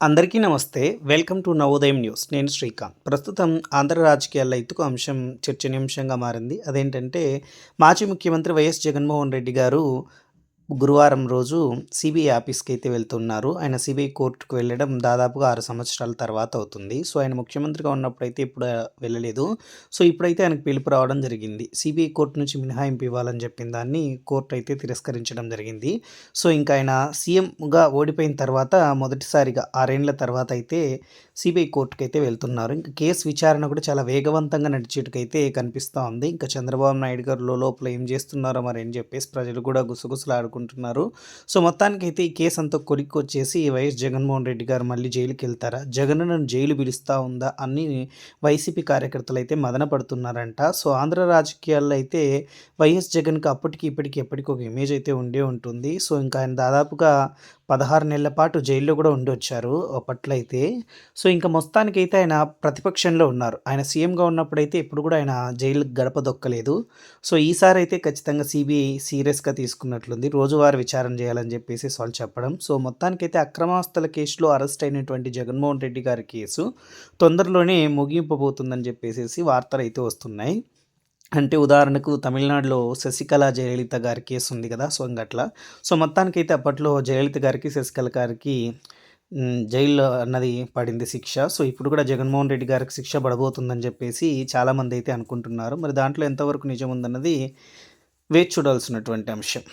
అందరికీ నమస్తే. Welcome to Navodayam news. నేను శ్రీకాంత్. ప్రస్తుతం ఆంధ్ర రాజకీయాల్లో ఇతుకు అంశం చర్చనీయాంశంగా మారింది. అదేంటంటే మాజీ ముఖ్యమంత్రి వైఎస్ జగన్మోహన్ రెడ్డి గారు గురువారం రోజు సిబిఐ ఆఫీస్కి అయితే వెళ్తున్నారు. ఆయన సిబిఐ కోర్టుకు వెళ్ళడం దాదాపుగా ఆరు సంవత్సరాల తర్వాత అవుతుంది. సో ఆయన ముఖ్యమంత్రిగా ఉన్నప్పుడైతే ఇప్పుడు వెళ్ళలేదు. సో ఇప్పుడైతే ఆయనకు పిలుపు రావడం జరిగింది. సిబిఐ కోర్టు నుంచి మినహాయింపు ఇవ్వాలని చెప్పిన దాన్ని కోర్టు అయితే తిరస్కరించడం జరిగింది. సో ఇంకా ఆయన సీఎంగా ఓడిపోయిన తర్వాత మొదటిసారిగా ఆరేండ్ల తర్వాత అయితే సిబిఐ కోర్టుకు అయితే వెళ్తున్నారు. ఇంకా కేసు విచారణ కూడా చాలా వేగవంతంగా నడిచేటకైతే కనిపిస్తూ ఉంది. ఇంకా చంద్రబాబు నాయుడు గారు లోపల ఏం చేస్తున్నారో మరి అని చెప్పేసి ప్రజలు కూడా అనుకుంటున్నారు. సో మొత్తానికైతే ఈ కేసు అంతా కొరికొచ్చేసి వచ్చేసి వైఎస్ జగన్మోహన్ రెడ్డి గారు మళ్ళీ జైలుకి వెళ్తారా జగన్ నన్ను జైలు పిలుస్తూ ఉందా? అని వైసీపీ కార్యకర్తలు అయితే మదన పడుతున్నారంట. సో ఆంధ్ర రాజకీయాల్లో అయితే వైఎస్ జగన్కి అప్పటికి ఇప్పటికి ఎప్పటికీ ఒక ఇమేజ్ అయితే ఉండే ఉంటుంది. సో ఇంకా ఆయన దాదాపుగా పదహారు నెలల పాటు జైల్లో కూడా ఉండి వచ్చారు అప్పట్లో అయితే సో ఇంకా మొత్తానికైతే ఆయన ప్రతిపక్షంలో ఉన్నారు. ఆయన సీఎంగా ఉన్నప్పుడైతే ఇప్పుడు కూడా ఆయన జైలు గడప దొక్కలేదు సో ఈసారి అయితే ఖచ్చితంగా సిబిఐ సీరియస్గా తీసుకున్నట్లుంది. రోజువారీ విచారణ చేయాలని చెప్పేసి వాళ్ళు చెప్పడం. సో మొత్తానికైతే అక్రమాస్తుల కేసులో అరెస్ట్ అయినటువంటి జగన్మోహన్ రెడ్డి గారి కేసు తొందరలోనే ముగింపబోతుందని చెప్పేసి వార్తలు అయితే వస్తున్నాయి. అంటే ఉదాహరణకు తమిళనాడులో శశికళ జయలలిత గారి కేసు ఉంది కదా సో అట్లా సో మొత్తానికైతే అప్పట్లో జయలలిత గారికి శశికళ గారికి జైల్లో అన్నది పడింది శిక్ష. సో ఇప్పుడు కూడా జగన్మోహన్ రెడ్డి గారికి శిక్ష పడబోతుందని చెప్పేసి చాలామంది అయితే అనుకుంటున్నారు. మరి దాంట్లో ఎంతవరకు నిజం ఉందన్నది వేచి చూడాల్సినటువంటి అంశం.